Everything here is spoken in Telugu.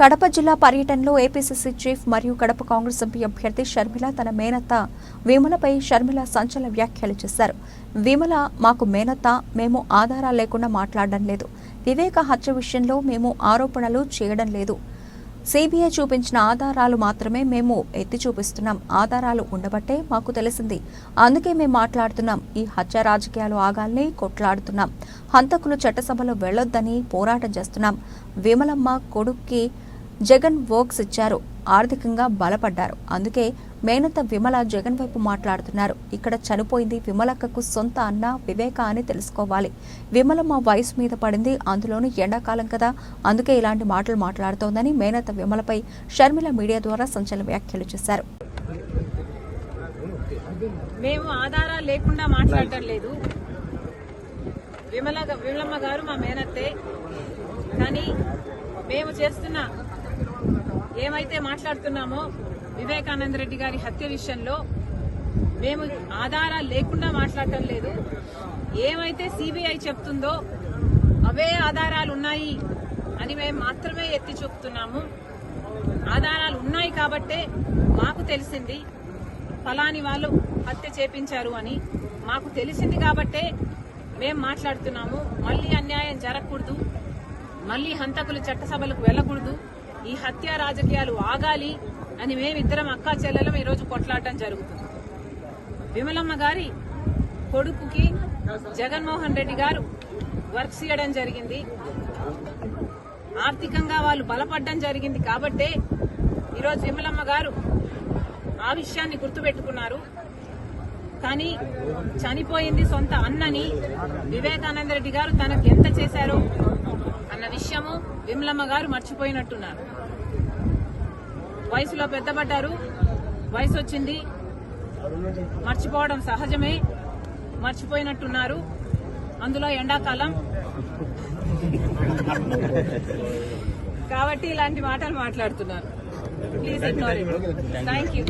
కడప జిల్లా పర్యటనలో ఏపీసీసీ చీఫ్ మరియు కడప కాంగ్రెస్ ఎంపీ అభ్యర్థి షర్మిల తన మేనత్త విమలపై షర్మిల సంచల వ్యాఖ్యలు చేశారు. విమల మాకు మేనత్త మేము ఆధారాలు లేకుండా మాట్లాడడం లేదు. వివేక హత్య విషయంలో మేము ఆరోపణలు చేయడం లేదు. సిబిఐ చూపించిన ఆధారాలు మాత్రమే మేము ఎత్తి చూపిస్తున్నాం. ఆధారాలు ఉండబట్టే మాకు తెలిసింది. అందుకే మేము మాట్లాడుతున్నాం. ఈ హత్య రాజకీయాలు ఆగాలని కొట్లాడుతున్నాం. హంతకులు చట్టసభలో వెళ్ళొద్దని పోరాటం చేస్తున్నాం. విమలమ్మ కొడుక్కి జగన్ వర్క్స్ ఇచ్చారు. ఆర్థికంగా బలపడ్డారు. అందుకే మేనత విమల జగన్ వైపు మాట్లాడుతున్నారు. ఇక్కడ చనిపోయింది విమలక్కకు సొంత అన్న వివేక అని తెలుసుకోవాలి. విమల మా వయసు మీద పడింది. అందులోనూ ఎండాకాలం కదా. అందుకే ఇలాంటి మాటలు మాట్లాడుతోందని మేనత విమలపై షర్మిల మీడియా ద్వారా సంచలన వ్యాఖ్యలు చేశారు. మేము ఆధారాలు లేకుండా మాట్లాడటం లేదు. విమల విమలమ్మ గారు మా మేనత్తే. కానీ మేము చేస్తున్న ఏమైతే మాట్లాడుతున్నామో వివేకానంద రెడ్డి గారి హత్య విషయంలో మేము ఆధారాలు లేకుండా మాట్లాడటం లేదు. ఏమైతే సిబిఐ చెప్తుందో అవే ఆధారాలు ఉన్నాయి అని మేము మాత్రమే ఎత్తి చూపుతున్నాము. ఆధారాలు ఉన్నాయి కాబట్టే మాకు తెలిసింది ఫలాని వాళ్ళు హత్య చేపించారు అని. మాకు తెలిసింది కాబట్టే మేము మాట్లాడుతున్నాము. మళ్ళీ అన్యాయం జరగకూడదు. మళ్ళీ హంతకులు చట్టసభలకు వెళ్ళకూడదు. ఈ హత్య రాజకీయాలు ఆగాలి అని మేమిద్దరం అక్కా చెల్లెలం ఈరోజు కొట్లాడటం జరుగుతుంది. విమలమ్మ గారి కొడుకుకి జగన్మోహన్ రెడ్డి గారు వర్క్స్ ఇవ్వడం జరిగింది. ఆర్థికంగా వాళ్ళు బలపడడం జరిగింది కాబట్టే ఈరోజు విమలమ్మ గారు ఆ విషయాన్ని గుర్తుపెట్టుకున్నారు. కానీ చనిపోయింది సొంత అన్నని వివేకానంద రెడ్డి గారు తనకు ఎంత చేశారో అన్న విషయము విమలమ్మ గారు మర్చిపోయినట్టున్నారు. వయసులో పెద్దపడ్డారు. వయసు వచ్చింది మర్చిపోవడం సహజమే. మర్చిపోయినట్టున్నారు. అందులో ఎండాకాలం. కాబట్టి ఇలాంటి మాటలు మాట్లాడుతున్నారు. Please ignore thank you